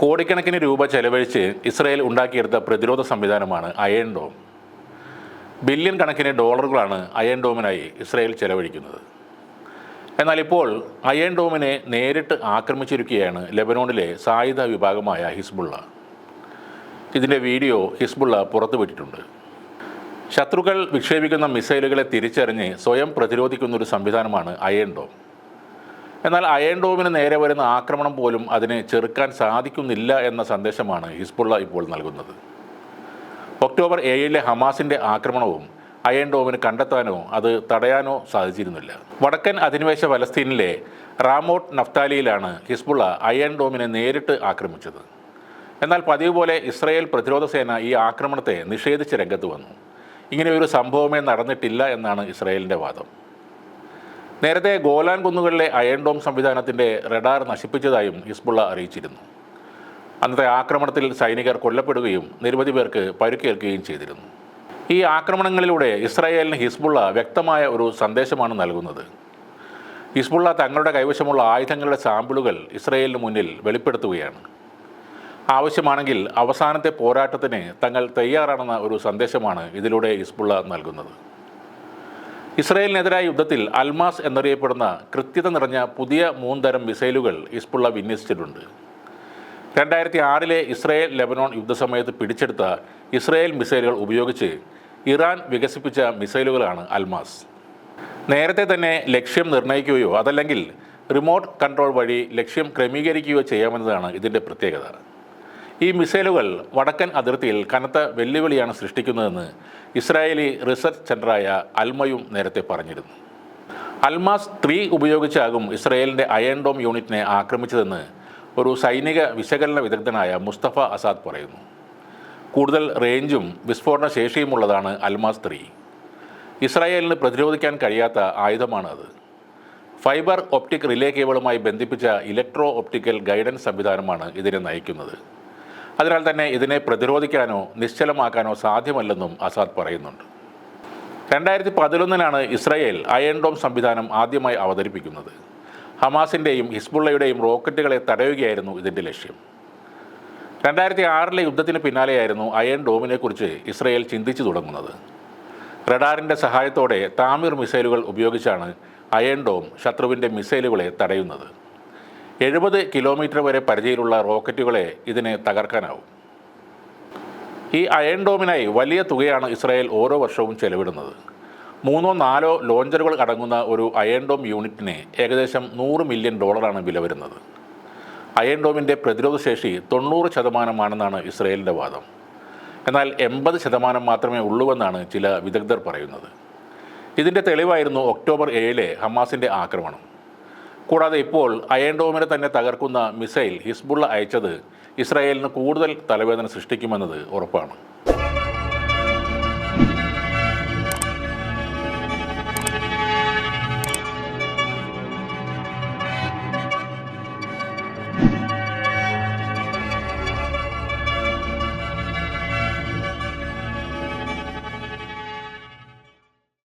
കോടിക്കണക്കിന് രൂപ ചെലവഴിച്ച് ഇസ്രയേൽ ഉണ്ടാക്കിയെടുത്ത പ്രതിരോധ സംവിധാനമാണ് അയൺ ഡോം. ബില്യൺ കണക്കിന് ഡോളറുകളാണ് അയൺ ഡോമിനായി ഇസ്രയേൽ ചെലവഴിക്കുന്നത്. എന്നാൽ ഇപ്പോൾ അയൺ ഡോമിനെ നേരിട്ട് ആക്രമിച്ചിരിക്കുകയാണ് ലെബനോണിലെ സായുധ വിഭാഗമായ ഹിസ്ബുള്ള. ഇതിന്റെ വീഡിയോ ഹിസ്ബുള്ള പുറത്തുവിട്ടിട്ടുണ്ട്. ശത്രുക്കൾ വിക്ഷേപിക്കുന്ന മിസൈലുകളെ തിരിച്ചറിഞ്ഞ് സ്വയം പ്രതിരോധിക്കുന്ന ഒരു സംവിധാനമാണ് അയൺ ഡോം. എന്നാൽ അയൺ ഡോമിന് നേരെ വരുന്ന ആക്രമണം പോലും അതിനെ ചെറുക്കാൻ സാധിക്കുന്നില്ല എന്ന സന്ദേശമാണ് ഹിസ്ബുള്ള ഇപ്പോൾ നൽകുന്നത്. ഒക്ടോബർ ഏഴിലെ ഹമാസിന്റെ ആക്രമണവും അയൺ ഡോമിന് കണ്ടെത്താനോ അത് തടയാനോ സാധിച്ചിരുന്നില്ല. വടക്കൻ അധിനിവേശ പലസ്തീനിലെ റാമോട്ട് നഫ്താലിയിലാണ് ഹിസ്ബുള്ള അയൺ ഡോമിനെ നേരിട്ട് ആക്രമിച്ചത്. എന്നാൽ പതിവ് പോലെ ഇസ്രായേൽ പ്രതിരോധ സേന ഈ ആക്രമണത്തെ നിഷേധിച്ച് രംഗത്ത് വന്നു. ഇങ്ങനെ ഒരു സംഭവമേ നടന്നിട്ടില്ല എന്നാണ് ഇസ്രായേലിന്റെ വാദം. നേരത്തെ ഗോലാൻ കുന്നുകളിലെ അയൺ ഡോം സംവിധാനത്തിന്റെ റഡാർ നശിപ്പിച്ചതായും ഹിസ്ബുള്ള അറിയിച്ചിരുന്നു. അന്നത്തെ ആക്രമണത്തിൽ സൈനികർ കൊല്ലപ്പെടുകയും നിരവധി പേർക്ക് പരുക്കേൽക്കുകയും ചെയ്തിരുന്നു. ഈ ആക്രമണങ്ങളിലൂടെ ഇസ്രായേലിന് ഹിസ്ബുള്ള വ്യക്തമായ ഒരു സന്ദേശമാണ് നൽകുന്നത്. ഹിസ്ബുള്ള തങ്ങളുടെ കൈവശമുള്ള ആയുധങ്ങളുടെ സാമ്പിളുകൾ ഇസ്രായേലിന് മുന്നിൽ വെളിപ്പെടുത്തുകയാണ്. ആവശ്യമാണെങ്കിൽ അവസാനത്തെ പോരാട്ടത്തിന് തങ്ങൾ തയ്യാറാണെന്ന ഒരു സന്ദേശമാണ് ഇതിലൂടെ ഹിസ്ബുള്ള നൽകുന്നത്. ഇസ്രായേലിനെതിരായ യുദ്ധത്തിൽ അൽമാസ് എന്നറിയപ്പെടുന്ന കൃത്യത നിറഞ്ഞ പുതിയ മൂന്നുതരം മിസൈലുകൾ ഇസ്പുള്ള വിന്യസിച്ചിട്ടുണ്ട്. രണ്ടായിരത്തി ആറിലെ ഇസ്രായേൽ ലെബനോൺ യുദ്ധസമയത്ത് പിടിച്ചെടുത്ത ഇസ്രായേൽ മിസൈലുകൾ ഉപയോഗിച്ച് ഇറാൻ വികസിപ്പിച്ച മിസൈലുകളാണ് അൽമാസ്. നേരത്തെ തന്നെ ലക്ഷ്യം നിർണയിക്കുകയോ അതല്ലെങ്കിൽ റിമോട്ട് കൺട്രോൾ വഴി ലക്ഷ്യം ക്രമീകരിക്കുകയോ ചെയ്യാമെന്നതാണ് ഇതിന്റെ പ്രത്യേകത. ഈ മിസൈലുകൾ വടക്കൻ അതിർത്തിയിൽ കനത്ത വെല്ലുവിളിയാണ് സൃഷ്ടിക്കുന്നതെന്ന് ഇസ്രായേലി റിസർച്ച് സെന്ററായ അൽമയും നേരത്തെ പറഞ്ഞിരുന്നു. അൽമാസ് ത്രീ ഉപയോഗിച്ചാകും ഇസ്രായേലിന്റെ അയൺ ഡോം യൂണിറ്റിനെ ആക്രമിച്ചതെന്ന് ഒരു സൈനിക വിശകലന വിദഗ്ധനായ മുസ്തഫ അസാദ് പറയുന്നു. കൂടുതൽ റേഞ്ചും വിസ്ഫോടന ശേഷിയുമുള്ളതാണ് അൽമാസ് ത്രീ. ഇസ്രായേലിന് പ്രതിരോധിക്കാൻ കഴിയാത്ത ആയുധമാണ് അത്. ഫൈബർ ഒപ്റ്റിക് റിലേ കേബിളുമായി ബന്ധിപ്പിച്ച ഇലക്ട്രോ ഒപ്റ്റിക്കൽ ഗൈഡൻസ് സംവിധാനമാണ് ഇതിനെ നയിക്കുന്നത്. അതിനാൽ തന്നെ ഇതിനെ പ്രതിരോധിക്കാനോ നിശ്ചലമാക്കാനോ സാധ്യമല്ലെന്നും അസാദ് പറയുന്നുണ്ട്. രണ്ടായിരത്തി പതിനൊന്നിനാണ് ഇസ്രായേൽ അയൺ ഡോം സംവിധാനം ആദ്യമായി അവതരിപ്പിക്കുന്നത്. ഹമാസിന്റെയും ഹിസ്ബുള്ളയുടെയും റോക്കറ്റുകളെ തടയുകയായിരുന്നു ഇതിന്റെ ലക്ഷ്യം. രണ്ടായിരത്തി ആറിലെ യുദ്ധത്തിന് പിന്നാലെയായിരുന്നു അയൺ ഡോമിനെക്കുറിച്ച് ഇസ്രായേൽ ചിന്തിച്ചു തുടങ്ങുന്നത്. റഡാറിന്റെ സഹായത്തോടെ താമിർ മിസൈലുകൾ ഉപയോഗിച്ചാണ് അയൺ ഡോം ശത്രുവിന്റെ മിസൈലുകളെ തടയുന്നത്. എഴുപത് കിലോമീറ്റർ വരെ പരിധിയിലുള്ള റോക്കറ്റുകളെ ഇതിന് തകർക്കാനാവും. ഈ അയൺ ഡോമിനായി വലിയ തുകയാണ് ഇസ്രായേൽ ഓരോ വർഷവും ചെലവിടുന്നത്. മൂന്നോ നാലോ ലോഞ്ചറുകൾ അടങ്ങുന്ന ഒരു അയൺ ഡോം യൂണിറ്റിന് ഏകദേശം നൂറ് മില്യൺ ഡോളറാണ് വില വരുന്നത്. അയൺ ഡോമിന്റെ പ്രതിരോധ ശേഷി തൊണ്ണൂറ് ശതമാനമാണെന്നാണ് ഇസ്രായേലിന്റെ വാദം. എന്നാൽ എൺപത് ശതമാനം മാത്രമേ ഉള്ളൂവെന്നാണ് ചില വിദഗ്ധർ പറയുന്നത്. ഇതിന്റെ തെളിവായിരുന്നു ഒക്ടോബർ ഏഴിലെ ഹമാസിന്റെ ആക്രമണം. കൂടാതെ ഇപ്പോൾ അയൻഡോമിനെ തന്നെ തകർക്കുന്ന മിസൈൽ ഹിസ്ബുള്ള അയച്ചത് ഇസ്രായേലിന് കൂടുതൽ തലവേദന സൃഷ്ടിക്കുമെന്നത് ഉറപ്പാണ്.